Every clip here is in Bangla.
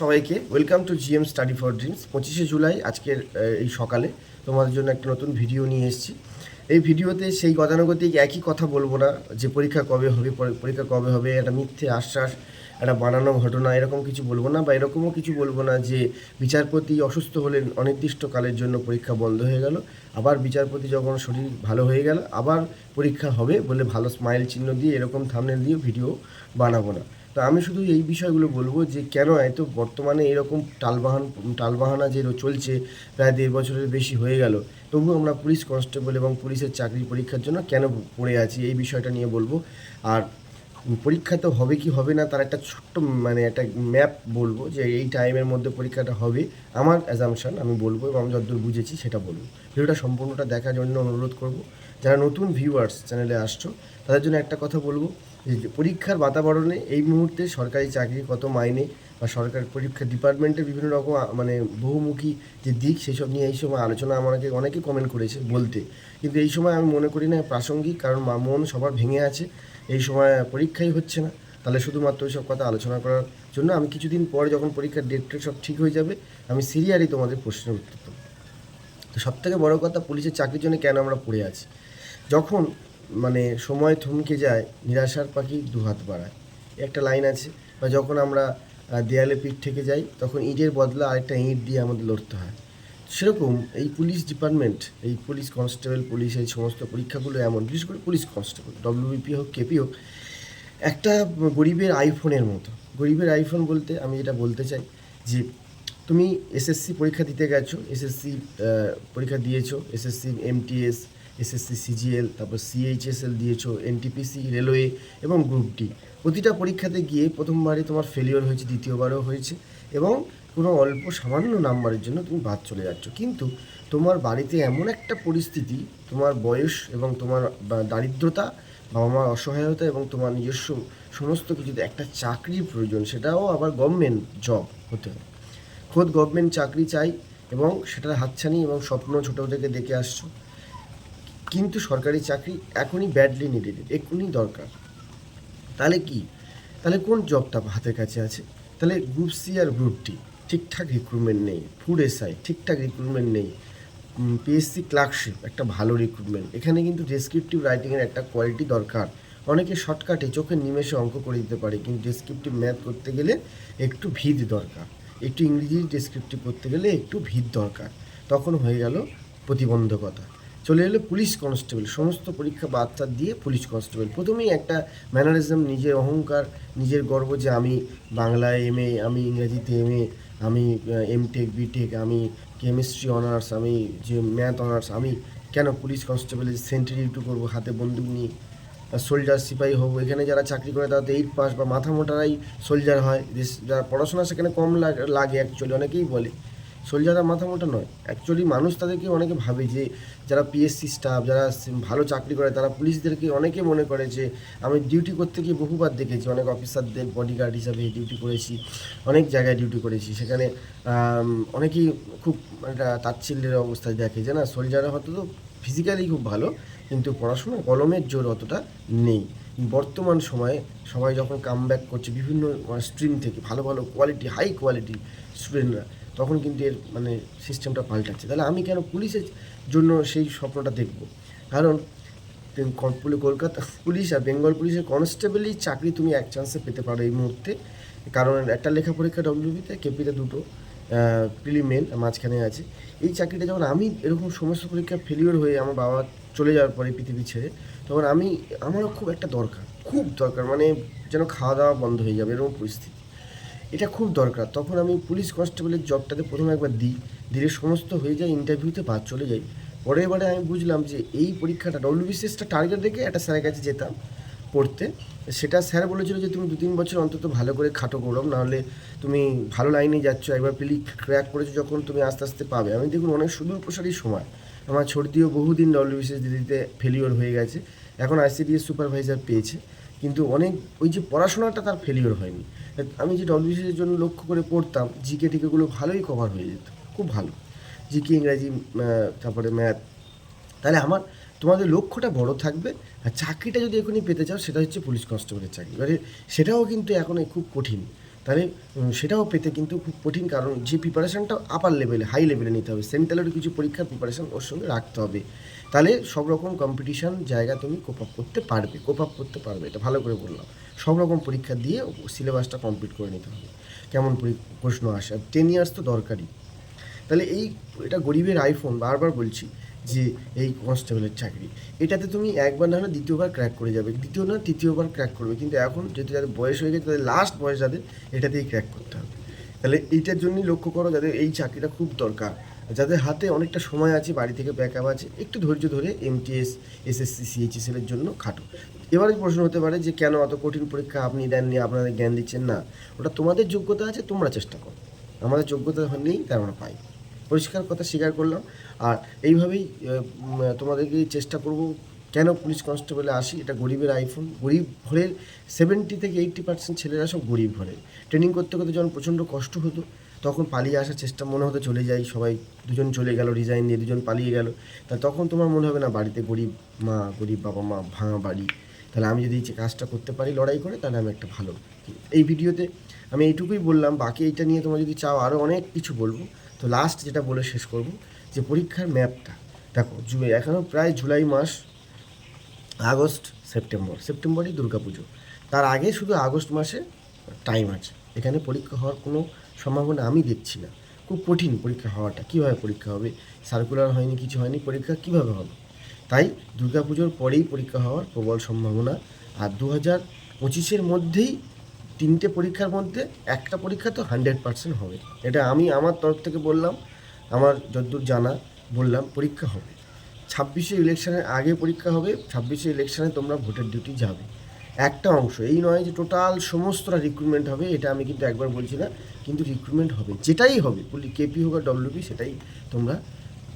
সবাইকে welcome to GM study for dreams পঁচিশে জুলাই, আজকের এই সকালে তোমাদের জন্য একটা নতুন ভিডিও নিয়ে এসেছি। এই ভিডিওতে সেই গতানুগতিক একই কথা বলব না, যে পরীক্ষা কবে হবে পরীক্ষা কবে হবে, একটা মিথ্যে আশ্বাস, একটা বানানো ঘটনা, এরকম কিছু বলব না, বা এরকমও কিছু বলব না যে বিচারপতি অসুস্থ হলেন, অনির্দিষ্টকালের জন্য পরীক্ষা বন্ধ হয়ে গেল, আবার বিচারপতি যখন শরীর ভালো হয়ে গেল, আবার পরীক্ষা হবে বলে ভালো স্মাইল চিহ্ন দিয়ে, এরকম থামনেল দিয়ে ভিডিও বানাবো না। তো আমি শুধু এই বিষয়গুলো বলব যে কেন এত বর্তমানে এরকম টালবাহান, টালবাহানা যে চলছে প্রায় দেড় বছরের বেশি হয়ে গেল, তবু আমরা পুলিশ কনস্টেবল এবং পুলিশের চাকরি পরীক্ষার জন্য কেন পড়ে আছি এই বিষয়টা নিয়ে বলব। আর পরীক্ষা তো হবে কি হবে না তার একটা ছোট্ট মানে একটা ম্যাপ বলব যে এই টাইমের মধ্যে পরীক্ষাটা হবে। আমার অ্যাজামশন আমি বলব এবং আমি যতদূর বুঝেছি সেটা বলব। ভিডিওটা সম্পূর্ণটা দেখার জন্য অনুরোধ করব। যারা নতুন ভিউয়ার্স চ্যানেলে আসছো, তাদের জন্য একটা কথা বলব। যে পরীক্ষার বাতাবরণে এই মুহূর্তে সরকারি চাকরি কত মাইনে বা সরকার পরীক্ষা ডিপার্টমেন্টের বিভিন্ন রকম মানে বহুমুখী যে দিক সেসব নিয়ে এই সময় আলোচনা আমাকে অনেকে কমেন্ট করেছে বলতে। কিন্তু এই সময় আমি মনে করি না, প্রাসঙ্গিক, কারণ মন সবার ভেঙে আছে। এই সময় পরীক্ষাই হচ্ছে না। তাহলে শুধুমাত্র এইসব কথা আলোচনা করার জন্য আমি কিছুদিন পর যখন পরীক্ষার ডেট সব ঠিক হয়ে যাবে, আমি সিরিয়ালি তোমাদের প্রশ্নের উত্তর দেবো। তো সব থেকে বড়ো কথা, পুলিশের চাকরির জন্য কেন আমরা পড়ে আছি? যখন মানে সময় থমকে যায়, নিরাশার পাখি দুহাত বাড়ায়। একটা লাইন আছে, বা যখন আমরা দেয়ালে পিঠ থেকে যাই, তখন ইটের বদলা আরেকটা ইঁট দিয়ে আমাদের লড়তে হয়। সেরকম এই পুলিশ ডিপার্টমেন্ট, এই পুলিশ কনস্টেবল, পুলিশ এই সমস্ত পরীক্ষাগুলো এমন, বিশেষ করে পুলিশ কনস্টেবল ডব্লিউবিপি হোক কেপি হোক, একটা গরিবের আইফোনের মতো। গরিবের আইফোন বলতে আমি যেটা বলতে চাই যে, তুমি এসএসসি পরীক্ষা দিতে গেছো এসএসসি পরীক্ষা দিয়েছ এসএসসি এমটিএস এসএসসি সিজিএল তারপর সিএইচএসএল দিয়েছ এনটিপিসি রেলওয়ে এবং গ্রুপ ডি। প্রতিটা পরীক্ষাতে গিয়ে প্রথমবারে তোমার ফেলিওর হয়েছে, দ্বিতীয়বারও হয়েছে এবং কোনো অল্প সামান্য নাম্বারের জন্য তুমি বাদ চলে যাচ্ছ। কিন্তু তোমার বাড়িতে এমন একটা পরিস্থিতি, তোমার বয়স এবং তোমার দারিদ্রতা, বাবা মার অসহায়তা এবং তোমার নিজস্ব সমস্ত কিছুতে একটা চাকরির প্রয়োজন, সেটাও আবার গভর্নমেন্ট জব হতে হবে খোদ গভর্নমেন্ট চাকরি চাই এবং সেটার হাতছানি এবং স্বপ্ন ছোটো থেকে দেখে আসছো। কিন্তু সরকারি চাকরি এখনই ব্যাডলি নিডেড এখনই দরকার। তাহলে কি? তাহলে কোন জবটা হাতের কাছে আছে? তাহলে গ্রুপ সি আর গ্রুপ ডি ঠিকঠাক রিক্রুটমেন্ট নেই ফুড এসআই ঠিকঠাক রিক্রুটমেন্ট নেই। পিএসসি ক্লার্কশিপ একটা ভালো রিক্রুটমেন্ট এখানে কিন্তু ডেসক্রিপটিভ রাইটিংয়ের একটা কোয়ালিটি দরকার। অনেকে শর্টকাটে চোখের নিমেষে অঙ্ক করে দিতে পারে, কিন্তু ডেসক্রিপটিভ ম্যাথ করতে গেলে একটু ভিত দরকার। একটু ইংরেজি ডেসক্রিপটিভ করতে গেলে একটু ভিত দরকার। তখন হয়ে গেল প্রতিবন্ধকতা। চলে এলো পুলিশ কনস্টেবল। সমস্ত পরীক্ষা বাচ্চা দিয়ে পুলিশ কনস্টেবল। প্রথমেই একটা ম্যানারিজম নিজের অহংকার, নিজের গর্ব যে আমি বাংলায় এম এ আমি ইংরেজিতে এম এ আমি এম টেক বি টেক আমি কেমিস্ট্রি অনার্স আমি যে ম্যাথ অনার্স আমি কেন পুলিশ কনস্টেবলের সেন্ট্রি ডিউটি করব, হাতে বন্দুক নিয়ে সোলজার সিপাহী হব, এখানে যারা চাকরি করে তারা তো এইট পাস বা মাথা মোটারাই সোলজার হয়। যারা পড়াশোনা সেখানে কম লাগে অ্যাকচুয়ালি অনেকেই বলে। সোলজাররা মাথা মোটা নয়। অ্যাকচুয়ালি মানুষ তাদেরকে অনেকে ভাবে যে, যারা পিএসসি স্টাফ যারা ভালো চাকরি করে, তারা পুলিশদেরকে অনেকে মনে করে যে, আমি ডিউটি করতে গিয়ে বহুবার দেখেছি, অনেক অফিসারদের বডিগার্ড হিসাবে ডিউটি করেছি, অনেক জায়গায় ডিউটি করেছি। সেখানে অনেকেই খুব একটা তাচ্ছিল্যের অবস্থায় দেখে যে, না সোলজাররা হয়তো তো ফিজিক্যালি খুব ভালো, কিন্তু পড়াশোনা কলমের জোর অতটা নেই। বর্তমান সময়ে সবাই যখন কাম ব্যাক করছে, বিভিন্ন স্ট্রিম থেকে, ভালো ভালো কোয়ালিটি হাই কোয়ালিটি স্টুডেন্টরা তখন কিন্তু এর মানে সিস্টেমটা পাল্টাচ্ছে। তাহলে আমি কেন পুলিশের জন্য সেই স্বপ্নটা দেখব? কারণ কলকাতা পুলিশ আর বেঙ্গল পুলিশের কনস্টেবলই চাকরি তুমি এক চান্সে পেতে পারো এই মুহূর্তে। কারণ একটা লেখা পরীক্ষা ডব্লিউবিতে কেপিতে দুটো প্রিলিমেন মাঝখানে আছে। এই চাকরিটা যখন আমি এরকম সমস্ত পরীক্ষা ফেলিওর হয়ে আমার বাবা চলে যাওয়ার পরে পৃথিবী ছেড়ে, তখন আমি, আমারও খুব একটা দরকার, খুব দরকার। মানে যেন খাওয়া দাওয়া বন্ধ হয়ে যাবে এরকম পরিস্থিতি। এটা খুব দরকার। তখন আমি পুলিশ কনস্টেবলের জবটাতে প্রথমে একবার দিই, দিলে সমস্ত হয়ে যায় ইন্টারভিউতে বাদ চলে যাই। পরের বারে আমি বুঝলাম যে এই পরীক্ষাটা ডব্লিউবিসিএসটা টার্গেট রেখে একটা স্যারের কাছে যেতাম পড়তে। সেটা স্যার বলেছিল যে তুমি দু তিন বছর অন্তত ভালো করে খাটো করো নাহলে তুমি ভালো লাইনে যাচ্ছ, একবার পিলি ক্র্যাক করেছ, যখন তুমি আস্তে আস্তে পাবে। আমি দেখুন অনেক সুদূর প্রসারী সময়, আমার ছর্দিও বহুদিন ডব্লিউবিসিএস দিতে ফেলিওর হয়ে গেছে। এখন আইসিডিএস সুপারভাইজার পেয়েছে। কিন্তু অনেক, ওই যে পড়াশোনাটা তার ফেলিওর হয়নি। আমি যে ডব্লিউবিসিএসের জন্য লক্ষ্য করে পড়তাম জিকে টিকেগুলো ভালোই কভার হয়ে যেত, খুব ভালো। জিকে ইংরাজি তারপরে ম্যাথ তাহলে আমার, তোমাদের লক্ষ্যটা বড় থাকবে, আর চাকরিটা যদি এখনই পেতে চাও, সেটা হচ্ছে পুলিশ কনস্টেবলের চাকরি। এবারে সেটাও কিন্তু এখন খুব কঠিন। তাহলে সেটাও পেতে কিন্তু খুব কঠিন কারণ যে প্রিপারেশনটা আপার লেভেলে হাই লেভেলে নিতে হবে। সেন্ট্রালেরও কিছু পরীক্ষার প্রিপারেশন ওর সঙ্গে রাখতে হবে। তাহলে সব রকম কম্পিটিশান জায়গা তুমি কোপ আপ করতে পারবে কোপ আপ করতে পারবে, এটা ভালো করে বললাম। সব রকম পরীক্ষা দিয়ে সিলেবাসটা কমপ্লিট করে নিতে হবে। কেমন প্রশ্ন আসে। টেন ইয়ার্স তো দরকারই। তাহলে এই, এটা গরিবের আইফোন বারবার বলছি যে এই কনস্টেবলের চাকরি। এটাতে তুমি একবার না হলে দ্বিতীয়বার ক্র্যাক করে যাবে। দ্বিতীয় না তৃতীয়বার ক্র্যাক করবে। কিন্তু এখন যেহেতু যাদের বয়স হয়ে গেছে, তাদের লাস্ট বয়স যাদের এটাতেই ক্র্যাক করতে হবে। তাহলে এইটার জন্যই লক্ষ্য করো যাদের এই চাকরিটা খুব দরকার। যাদের হাতে অনেকটা সময় আছে, বাড়ি থেকে ব্যাকআপ আছে, একটু ধৈর্য ধরে এমটিএস এসএসসি সিএইচএসএল এর জন্য খাটো। এবারে প্রশ্ন হতে পারে যে কেন অত কঠিন পরীক্ষা আপনি দেননি, আপনাদের জ্ঞান দিচ্ছেন না? ওটা তোমাদের যোগ্যতা আছে, তোমরা চেষ্টা করো। আমাদের যোগ্যতা নেই তাই আমরা পাই। পরিষ্কার কথা স্বীকার করলাম। আর এইভাবেই তোমাদেরকে চেষ্টা করব কেন পুলিশ কনস্টেবলে আসি, এটা গরিবের আইফোন। গরিব ঘরের সেভেন্টি থেকে এইট্টি পার্সেন্ট ছেলেরা সব গরিব ঘরের ট্রেনিং করতে করতে যখন প্রচণ্ড কষ্ট হতো, তখন পালিয়ে আসার চেষ্টা মনে হতো চলে যাই, সবাই দুজন চলে গেল রিজাইন দিয়ে দুজন পালিয়ে গেল। তা তখন তোমার মনে হবে না, বাড়িতে গরিব মা, গরিব বাবা মা, ভাঙা বাড়ি। তাহলে আমি যদি এই কাজটা করতে পারি, লড়াই করে, তাহলে আমি একটা ভালো এই ভিডিওতে আমি এইটুকুই বললাম। বাকি এইটা নিয়ে তোমরা যদি চাও আরও অনেক কিছু বলব। তো লাস্ট যেটা বলে শেষ করব। যে পরীক্ষার ম্যাপটা, দেখো এখনও প্রায় জুলাই মাস, আগস্ট, সেপ্টেম্বর, সেপ্টেম্বরই দুর্গাপুজো। তার আগে শুধু আগস্ট মাসে টাইম আছে। এখানে পরীক্ষা হওয়ার কোনো সম্ভাবনা আমি দেখছি না। খুব কঠিন পরীক্ষা হওয়াটা, কীভাবে পরীক্ষা হবে? সার্কুলার হয়নি, কিছু হয়নি, পরীক্ষা কীভাবে হবে? তাই দুর্গাপুজোর পরেই পরীক্ষা হওয়ার প্রবল সম্ভাবনা। আর দু হাজার পঁচিশের মধ্যেই তিনটে পরীক্ষার মধ্যে একটা পরীক্ষা তো হান্ড্রেড পার্সেন্ট হবে। এটা আমি আমার তরফ থেকে বললাম। আমার যতদূর জানা বললাম পরীক্ষা হবে। ছাব্বিশে ইলেকশনের আগে পরীক্ষা হবে, ছাব্বিশে ইলেকশনে তোমরা ভোটের ডিউটি যাবে। একটা অংশ, এই নয় যে টোটাল সমস্তটা রিক্রুটমেন্ট হবে, এটা আমি কিন্তু একবার বলছি না, কিন্তু রিক্রুটমেন্ট হবে, যেটাই হবে কেপি হোক আর ডব্লিউপি সেটাই তোমরা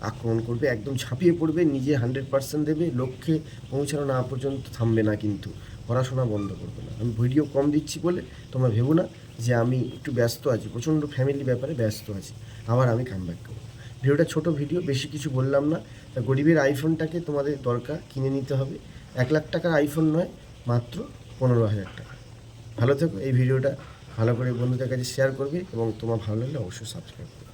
আক্রমণ করবে, একদম ঝাঁপিয়ে পড়বে, নিজে হান্ড্রেড পার্সেন্ট দেবে, লক্ষ্যে পৌঁছানো না পর্যন্ত থামবে না কিন্তু, পড়াশোনা বন্ধ করবে না। আমি ভিডিও কম দিচ্ছি বলে তোমরা ভেবো না যে আমি একটু ব্যস্ত আছি, প্রচণ্ড ফ্যামিলি ব্যাপারে ব্যস্ত আছি, আবার আমি কাম ব্যাক করব। ভিডিওটা ছোট ভিডিও, বেশি কিছু বললাম না। তা গরিবের আইফোনটাকে তোমাদের দরকার, কিনে নিতে হবে। এক লাখ টাকার আইফোন নয়, মাত্র পনেরো হাজার টাকা। ভালো থেকো, এই ভিডিওটা ভালো করে বন্ধুদের কাছে শেয়ার করবে এবং তোমার ভালো লাগলে অবশ্যই সাবস্ক্রাইব করবে।